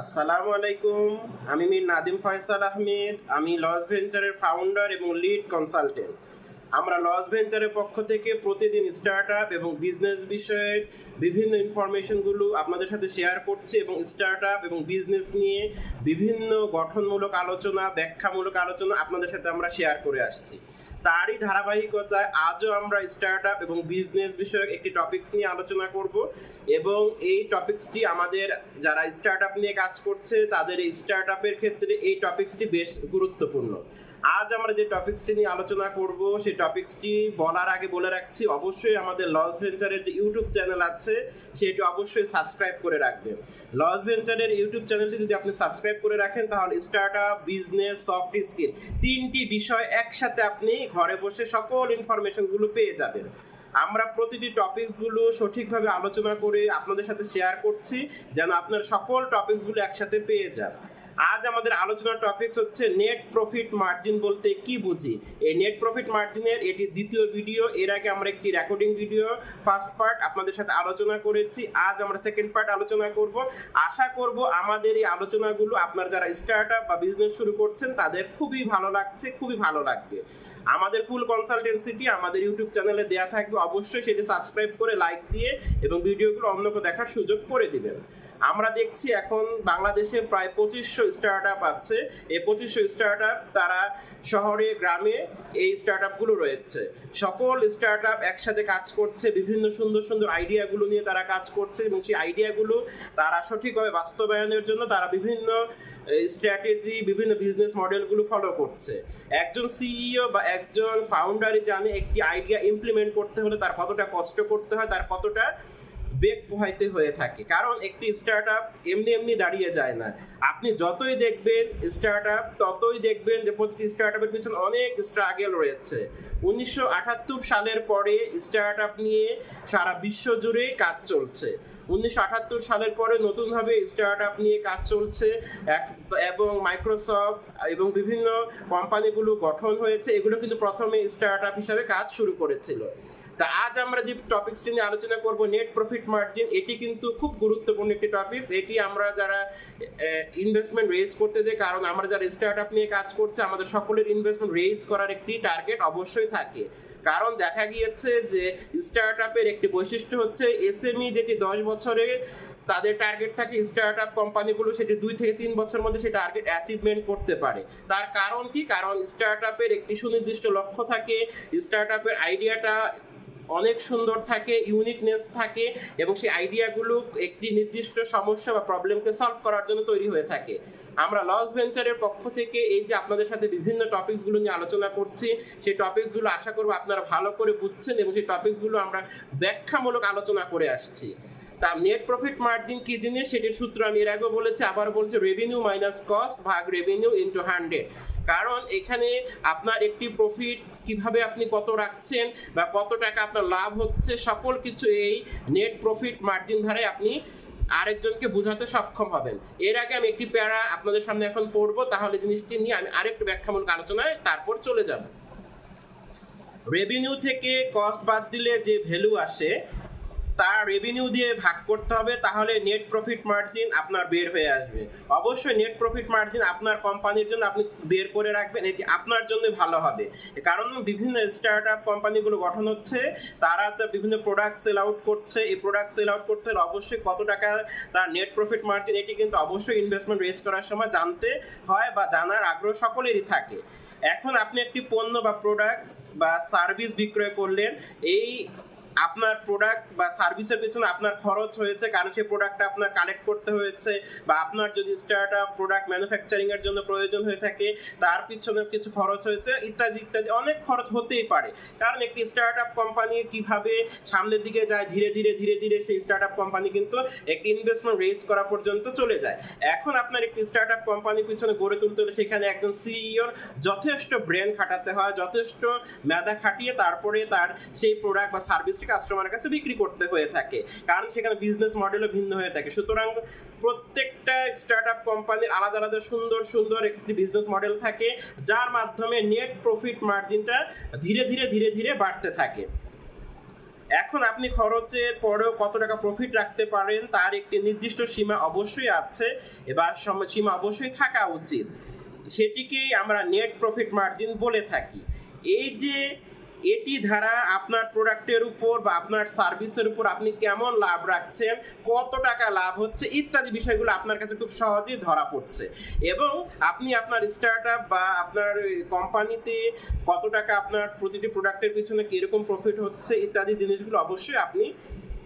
আসসালামু আলাইকুম, আমি মীর নাদিম ফয়সাল আহমেদ, আমি লস ভেঞ্চারের ফাউন্ডার এবং লিড কনসালটেন্ট আমরা লস ভেঞ্চারের পক্ষ থেকে প্রতিদিন স্টার্ট আপ এবং বিজনেস বিষয়ে বিভিন্ন ইনফরমেশনগুলো আপনাদের সাথে শেয়ার করছি এবং স্টার্ট আপ এবং বিজনেস নিয়ে বিভিন্ন গঠনমূলক আলোচনা, ব্যাখ্যামূলক আলোচনা আপনাদের সাথে আমরা শেয়ার করে আসছি। তারই ধারাবাহিকতায় আজও আমরা স্টার্ট আপ এবং বিজনেস বিষয়ক একটি টপিক্স নিয়ে আলোচনা করব এবং এই টপিক্সটি আমাদের যারা স্টার্ট আপ নিয়ে কাজ করছে, তাদের এই স্টার্ট আপের ক্ষেত্রে এই টপিক্সটি বেশ গুরুত্বপূর্ণ। আজ আমরা যে টপিকসটি নিয়ে আলোচনা করব, সেই টপিকসটি বলার আগে বলে রাখছি, অবশ্যই আমাদের লস ভেঞ্চারের যে ইউটিউব চ্যানেল আছে, সেটি অবশ্যই সাবস্ক্রাইব করে রাখবেন। লস ভেঞ্চারের ইউটিউব চ্যানেলটি যদি আপনি সাবস্ক্রাইব করে রাখেন, তাহলে startup business soft skill তিনটি বিষয় একসাথে আপনি ঘরে বসে সকল ইনফরমেশনগুলো পেয়ে যাবেন। আমরা প্রতিটি টপিকসগুলো সঠিকভাবে আলোচনা করে আপনাদের সাথে শেয়ার করছি, যেন আপনার সকল টপিকসগুলো একসাথে পেয়ে যান। আজ আমাদের আলোচনার টপিকস হচ্ছে নেট প্রফিট মার্জিন বলতে কি বুঝি? এই নেট প্রফিট মার্জিনের এটি দ্বিতীয় ভিডিও এর আগে আমরা একটি রেকর্ডিং ভিডিও ফার্স্ট পার্ট আপনাদের সাথে আলোচনা করেছি, আজ আমরা সেকেন্ড পার্ট আলোচনা করব। আশা করব আমাদের এই আলোচনাগুলো আপনার যারা স্টার্ট আপ বা বিজনেস শুরু করছেন, তাদের খুবই ভালো লাগছে, খুবই ভালো লাগবে। আমাদের ফুল কনসালটেন্সিটি আমাদের ইউটিউব চ্যানেলে দেওয়া থাকবে, অবশ্যই সেটি সাবস্ক্রাইব করে লাইক দিয়ে এবং ভিডিওগুলো অন্যকে দেখার সুযোগ করে দিবেন। আমরা দেখছি এখন বাংলাদেশে প্রায় পঁচিশশো স্টার্ট আপ আছে। এই পঁচিশশো স্টার্ট আপ তারা শহরে, গ্রামে এই স্টার্ট আপগুলো রয়েছে। সকল স্টার্ট আপ একসাথে কাজ করছে, বিভিন্ন সুন্দর সুন্দর আইডিয়াগুলো নিয়ে তারা কাজ করছে এবং সেই আইডিয়াগুলো তারা সঠিকভাবে বাস্তবায়নের জন্য তারা বিভিন্ন স্ট্র্যাটেজি বিভিন্ন বিজনেস মডেলগুলো ফলো করছে। একজন সিইও বা একজন ফাউন্ডারই জানে একটি আইডিয়া ইমপ্লিমেন্ট করতে হলে তার কতটা কষ্ট করতে হয়, তার কতটা বেগ পোহাইতে হয়ে থাকে। কারণ একটি স্টার্ট আপ এমনি এমনি দাঁড়িয়ে যায় না। আপনি যতই দেখবেন স্টার্ট আপ ততই দেখবেন যে প্রতিটি স্টার্ট আপের পিছনে অনেক স্ট্রাগেল রয়েছে। উনিশশো আটাত্তর সালের পরে স্টার্ট আপ নিয়ে সারা বিশ্ব জুড়ে কাজ চলছে। উনিশশো আটাত্তর সালের পরে নতুনভাবে স্টার্ট আপ নিয়ে কাজ চলছে। এক- এবং মাইক্রোসফট এবং বিভিন্ন কোম্পানিগুলো গঠন হয়েছে। এগুলো কিন্তু প্রথমে স্টার্ট আপ হিসাবে কাজ শুরু করেছিল। তা আজ আমরা যে টপিকসটি নিয়ে আলোচনা করব নেট প্রফিট মার্জিন এটি কিন্তু খুব গুরুত্বপূর্ণ একটি টপিক এটি আমরা যারা ইনভেস্টমেন্ট রেজ করতে যাই, কারণ আমরা যারা স্টার্ট আপ নিয়ে কাজ করছে, আমাদের সকলের ইনভেস্টমেন্ট রেজ করার একটি টার্গেট অবশ্যই থাকে। কারণ দেখা গিয়েছে যে স্টার্ট আপের একটি বৈশিষ্ট্য হচ্ছে এসএমই যেটি দশ বছরে তাদের টার্গেট থাকে স্টার্ট আপ কোম্পানিগুলো সেটি দুই থেকে তিন বছরের মধ্যে সেই টার্গেট অ্যাচিভমেন্ট করতে পারে। তার কারণ কি? কারণ স্টার্ট আপের একটি সুনির্দিষ্ট লক্ষ্য থাকে স্টার্ট আপের আইডিয়াটা অনেক সুন্দর থাকে ইউনিকনেস থাকে এবং সেই আইডিয়াগুলো একটি নির্দিষ্ট সমস্যা বা প্রবলেমকে সলভ করার জন্য তৈরি হয়ে থাকে। আমরা লস ভেঞ্চারের পক্ষ থেকে এই যে আপনাদের সাথে বিভিন্ন টপিকসগুলো নিয়ে আলোচনা করছি, সেই টপিকসগুলো আশা করব আপনারা ভালো করে বুঝছেন এবং সেই টপিকসগুলো আমরা ব্যাখ্যামূলক আলোচনা করে আসছি। তা নেট প্রফিট মার্জিন কি জিনিস? সেটির সূত্র আমি এর আগেও বলেছি, আবার বলছি রেভিনিউ মাইনাস কস্ট ভাগ রেভিনিউ ইন্টু হান্ড্রেড কারণ এখানে আপনার একটি প্রফিট কীভাবে আপনি কত রাখছেন বা কত টাকা আপনার লাভ হচ্ছে, সকল কিছু এই নেট প্রফিট মার্জিন ধারে আপনি আরেকজনকে বোঝাতে সক্ষম হবেন। এর আগে আমি একটি প্যারা আপনাদের সামনে এখন পড়ব, তাহলে জিনিসটি নিয়ে আমি আরেকটু ব্যাখ্যামূলক আলোচনায় তারপর চলে যাব। রেভিনিউ থেকে কস্ট বাদ দিলে যে ভ্যালু আসে তার রেভিনিউ দিয়ে ভাগ করতে হবে, তাহলে নেট প্রফিট মার্জিন আপনার বের হয়ে আসবে। অবশ্যই নেট প্রফিট মার্জিন আপনার কোম্পানির জন্য আপনি বের করে রাখবেন, এটি আপনার জন্য ভালো হবে। কারণ বিভিন্ন স্টার্ট আপ কোম্পানিগুলো গঠন হচ্ছে, তারা তো বিভিন্ন প্রোডাক্ট সেল আউট করছে, এই প্রোডাক্ট সেল আউট করতে হলে অবশ্যই কত টাকা তার নেট প্রফিট মার্জিন এটি কিন্তু অবশ্যই ইনভেস্টমেন্ট রেজ করার সময় জানতে হয় বা জানার আগ্রহ সকলেরই থাকে। এখন আপনি একটি পণ্য বা প্রোডাক্ট বা সার্ভিস বিক্রয় করলেন, এই আপনার প্রোডাক্ট বা সার্ভিসের পিছনে আপনার খরচ হয়েছে, কারণ সেই প্রোডাক্টটা আপনার কালেক্ট করতে হয়েছে, বা আপনার যদি স্টার্ট আপ প্রোডাক্ট ম্যানুফ্যাকচারিং এর জন্য প্রয়োজন হয়ে থাকে, তার পিছনে কিছু খরচ হয়েছে, ইত্যাদি ইত্যাদি, অনেক খরচ হতেই পারে। কারণ একটি স্টার্ট আপ কোম্পানি কীভাবে সামনের দিকে যায়, ধীরে ধীরে ধীরে ধীরে সেই স্টার্ট আপ কোম্পানি কিন্তু একটি ইনভেস্টমেন্ট রেজ করা পর্যন্ত চলে যায়। এখন আপনার একটি স্টার্ট আপ কোম্পানির পিছনে গড়ে তুলতে হলে সেখানে একজন সিইওর যথেষ্ট ব্রেন খাটাতে হয়, যথেষ্ট মেধা খাটিয়ে তারপরে তার সেই প্রোডাক্ট বা সার্ভিসটি কাস্টমারের কাছে বিক্রি করতে হয়ে থাকে। কারণ সেখানে বিজনেস মডেলও ভিন্ন হয়ে থাকে। সুতরাং প্রত্যেকটা স্টার্ট আপ কোম্পানির আলাদা আলাদা সুন্দর সুন্দর একটি বিজনেস মডেল থাকে, যার মাধ্যমে নেট প্রফিট মার্জিনটা ধীরে ধীরে ধীরে ধীরে বাড়তে থাকে। এখন আপনি খরচের পরেও কত টাকা প্রফিট রাখতে পারেন, তার একটি নির্দিষ্ট সীমা অবশ্যই আছে। এবার সীমা অবশ্যই থাকা উচিত। সেটিকেই আমরা নেট প্রফিট মার্জিন বলে থাকি। এই যে এটি ধারা আপনার প্রোডাক্টের উপর বা আপনার সার্ভিসের উপর আপনি কেমন লাভ রাখছেন, কত টাকা লাভ হচ্ছে, ইত্যাদি বিষয়গুলো আপনার কাছে খুব সহজেই ধরা পড়ছে। এবং আপনি আপনার স্টার্ট বা আপনার কোম্পানিতে কত টাকা আপনার প্রতিটি প্রোডাক্টের পিছনে কীরকম প্রফিট হচ্ছে, ইত্যাদি জিনিসগুলো অবশ্যই আপনি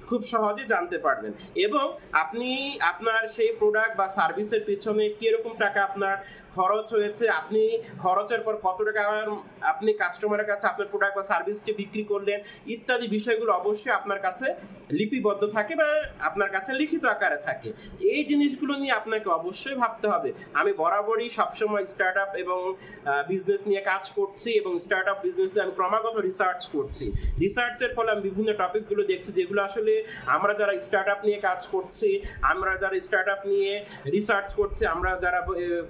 খুব সহজে জানতে পারবেন। এবং আপনি আপনার সেই প্রোডাক্ট বা সার্ভিসের পিছনে কীরকম টাকা আপনার খরচ হয়েছে, আপনি খরচের পর কত টাকা আপনি কাস্টমারের কাছে আপনার প্রোডাক্ট বা সার্ভিসটি বিক্রি করলেন, ইত্যাদি বিষয়গুলো অবশ্যই আপনার কাছে লিপিবদ্ধ থাকে বা আপনার কাছে লিখিত আকারে থাকে। এই জিনিসগুলো নিয়ে আপনাকে অবশ্যই ভাবতে হবে। আমি বরাবরই সবসময় স্টার্ট আপ এবং বিজনেস নিয়ে কাজ করছি এবং স্টার্ট আপ বিজনেস নিয়ে আমি ক্রমাগত রিসার্চ করছি। রিসার্চের ফলে আমি বিভিন্ন টপিকগুলো দেখছি যেগুলো আসলে আমরা যারা স্টার্ট আপ নিয়ে কাজ করছি, আমরা যারা স্টার্ট আপ নিয়ে রিসার্চ করছি, আমরা যারা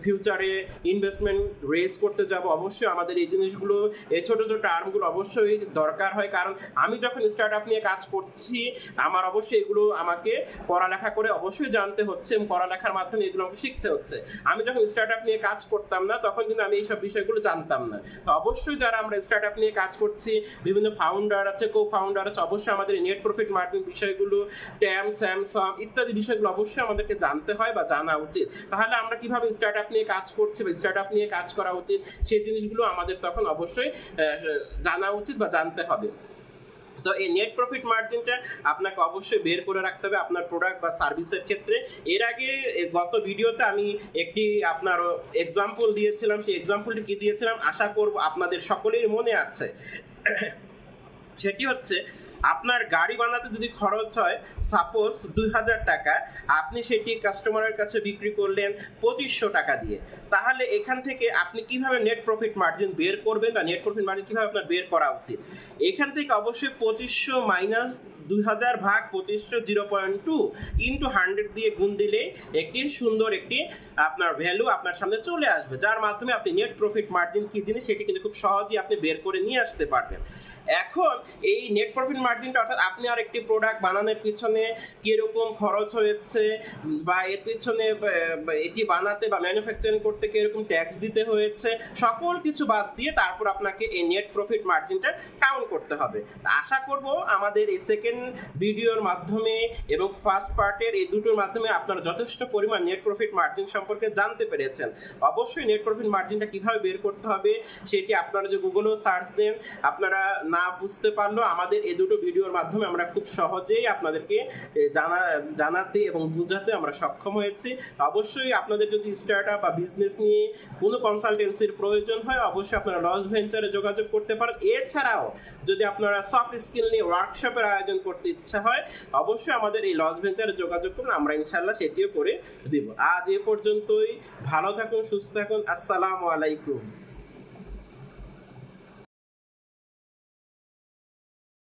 ফিউচারে ইনভেস্টমেন্ট রেজ করতে যাব, অবশ্যই আমাদের এই জিনিসগুলো, এই ছোটো ছোটো টার্মগুলো অবশ্যই দরকার হয়। কারণ আমি যখন স্টার্ট আপ নিয়ে কাজ করছি আমার অবশ্যই এগুলো আমাকে পড়ালেখা করে অবশ্যই জানতে হচ্ছে এবং পড়ালেখার মাধ্যমে এগুলো আমাকে শিখতে হচ্ছে। আমি যখন স্টার্ট আপ নিয়ে কাজ করতাম না, তখন কিন্তু আমি এইসব বিষয়গুলো জানতাম না। তো অবশ্যই যারা আমরা স্টার্ট আপ নিয়ে কাজ করছি, বিভিন্ন ফাউন্ডার আছে কো ফাউন্ডার আছে, অবশ্যই আমাদের নেট প্রফিট মার্জিন বিষয়গুলো ট্যাম স্যামসাং ইত্যাদি বিষয়গুলো অবশ্যই আমাদেরকে জানতে হয় বা জানা উচিত। তাহলে আমরা কীভাবে স্টার্ট আপ নিয়ে কাজ করছি বা স্টার্ট আপ নিয়ে কাজ করা উচিত, সেই জিনিসগুলো আমাদের তখন অবশ্যই জানা উচিত বা জানতে হবে। তো এই নেট প্রফিট মার্জিনটা আপনাকে অবশ্যই বের করে রাখতে হবে আপনার প্রোডাক্ট বা সার্ভিসের ক্ষেত্রে। এর আগে গত ভিডিওতে আমি একটি আপনার এক্সাম্পল দিয়েছিলাম, সেই এক্সাম্পলটি কি দিয়েছিলাম? আশা করব আপনাদের সকলের মনে আছে। সেটি হচ্ছে আপনার গাড়ি বানাতে যদি খরচ হয় সাপোজ দুই হাজার টাকা, আপনি সেটি কাস্টমারের কাছে বিক্রি করলেন পঁচিশশো টাকা দিয়ে। তাহলে এখান থেকে আপনি কীভাবে নেট প্রফিট মার্জিন বের করবেন বা নেট প্রফিট মার্জিন কীভাবে আপনার বের করা উচিত? এখান থেকে অবশ্যই পঁচিশশো মাইনাস দুই হাজার ভাগ পঁচিশশো zero point two into hundred দিয়ে গুণ দিলে একটি সুন্দর একটি আপনার ভ্যালু আপনার সামনে চলে আসবে, যার মাধ্যমে আপনি নেট প্রফিট মার্জিন কী জিনিস সেটি কিন্তু খুব সহজেই আপনি বের করে নিয়ে আসতে পারবেন। এখন এই নেট প্রফিট মার্জিনটা অর্থাৎ আপনি আর একটি প্রোডাক্ট বানানোর পিছনে কীরকম খরচ হয়েছে বা এর পিছনে এটি বানাতে বা ম্যানুফ্যাকচারিং করতে কীরকম ট্যাক্স দিতে হয়েছে, সকল কিছু বাদ দিয়ে তারপর আপনাকে এই নেট প্রফিট মার্জিনটা কাউন্ট করতে হবে। আশা করব আমাদের এই সেকেন্ড ভিডিওর মাধ্যমে এবং ফার্স্ট পার্টের এই দুটোর মাধ্যমে আপনারা যথেষ্ট পরিমাণ নেট প্রফিট মার্জিন সম্পর্কে জানতে পেরেছেন। অবশ্যই নেট প্রফিট মার্জিনটা কীভাবে বের করতে হবে, সেটি আপনারা যে গুগলেও সার্চ দেন, আপনারা না বুঝতে পারলেও আমাদের এই দুটো ভিডিওর মাধ্যমে আমরা খুব সহজেই আপনাদেরকে জানা, জানাতে এবং বোঝাতে আমরা সক্ষম হয়েছি। অবশ্যই আপনাদের যদি স্টার্ট বা বিজনেস নিয়ে কোনো কনসালটেন্সির প্রয়োজন হয়, অবশ্যই আপনারা লস ভেঞ্চারে যোগাযোগ করতে পারেন। এছাড়াও যদি আপনারা সফট স্কিল নিয়ে ওয়ার্কশপের আয়োজন করতে ইচ্ছা হয়, অবশ্যই আমাদের এই লস ভেঞ্চারে যোগাযোগ করুন, আমরা ইনশাল্লাহ সেটিও করে দিব। আজ এ পর্যন্তই। ভালো থাকুন, সুস্থ থাকুন। আসসালামু আলাইকুম।